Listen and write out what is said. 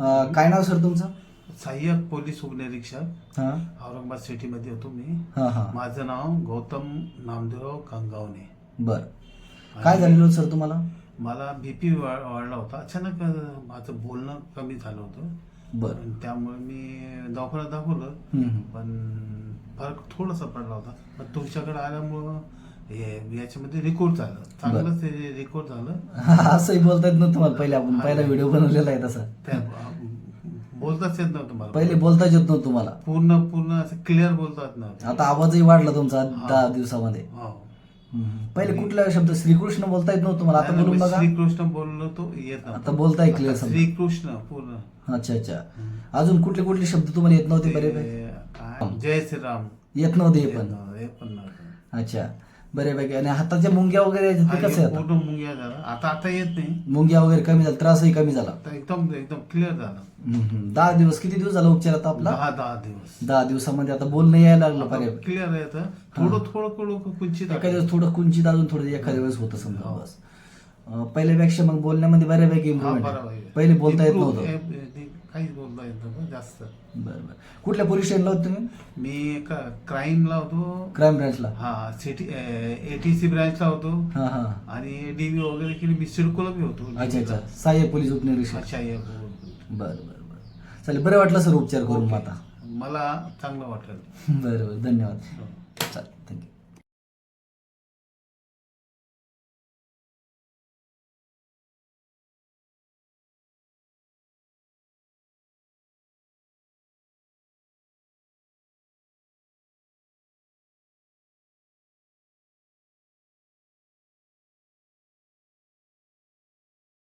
अं, काय नाव सर तुमचं? सहाय्यक पोलीस उपनिरीक्षक हां. औरंगाबाद सिटीमध्ये होतो मी. हां हां. माझं नाव गौतम नामदेवराव गंगावणे बरं. काय झालेलं होतं सर तुम्हाला? मला बीपी वाढला होता. अचानक अं, माझं बोलणं कमी झालं होतं. बरं. आणि त्यामुळे मी दवाखान्यात दाखवलं. हम्म, हम्म. पण फरक थोडासा पडला होता. पण तुमच्याकडे आल्यामुळं हे याच्यामध्ये रेकॉर्ड झालं. चांगलंच ते रेकॉर्ड झालं. असंही बोलता येत नव्हतं तुम्हाला. पहिले आपण पहिला व्हिडिओ बनवलेला आहे तसा. बोलताच येत नव्हतं मला. पहिले बोलताच येत नव्हतं तुम्हाला. पूर्ण पूर्ण असं क्लिअर बोलता येत नव्हतं आता आवाजही वाढला तुमचा दहा दिवसामध्ये. हो. पहिले कुठला शब्द? श्रीकृष्ण बोलता येत नव्हतं तुम्हाला? आता बोलून बघा. श्रीकृष्ण बोललो तो येत. आता बोलताय समजा. श्रीकृष्ण पूर्ण. अच्छा अच्छा. अजून कुठले कुठले शब्द तुम्हाला येत नव्हते बरे जय श्रीराम. येत नव्हते हे पण. हे. अच्छा. बऱ्यापैकी. आणि हाताच्या मुंग्या वगैरे आहेत, ते कसे आता? पूर्ण मुंग्या झाला. आता आता येत नाही. मुंग्या वगैरे कमी झाला त्रासही कमी झाला. आता एकदम एकदम क्लिअर झालं. हम्म, हम्म. दहा दिवस किती दिवस झाला उपचार आता आपला? दहा दहा दिवस. दहा दिवसामध्ये आता बोलणं यायला लागलं बऱ्यापैकी क्लिअर येतं थोडं थोडं थोडं कुंचित एखाद्या दिवस थोडं कुंचित अजून थोडं एखाद्या वेळेस होतं समजा बस. अं, पहिल्यापेक्षा मग बोलण्यामध्ये बऱ्यापैकी इम्प्रुव्हमेंट आहे. पहिले बोलता येत नव्हतं. काहीच बोलता येत नव्हतं जास्त. बरं बरं. कुठल्या पोलीस स्टेशनला होते तुम्ही? मी क्राईमला होतो. क्राईम ब्रांचला हा सिटी एटीसी ब्रँचला होतो. हां हां. आणि डीव्ही वगैरे केली मी सिडकोला बी होतो. अच्छा अच्छा. सहाय्यक पोलीस उपनिरीक्षक. अच्छा बरं बरं बरं. चालेल बरं वाटलं सर उपचार करून आता मला चांगलं वाटेल. बरं बरं. धन्यवाद. हो. चालेल थँक्यू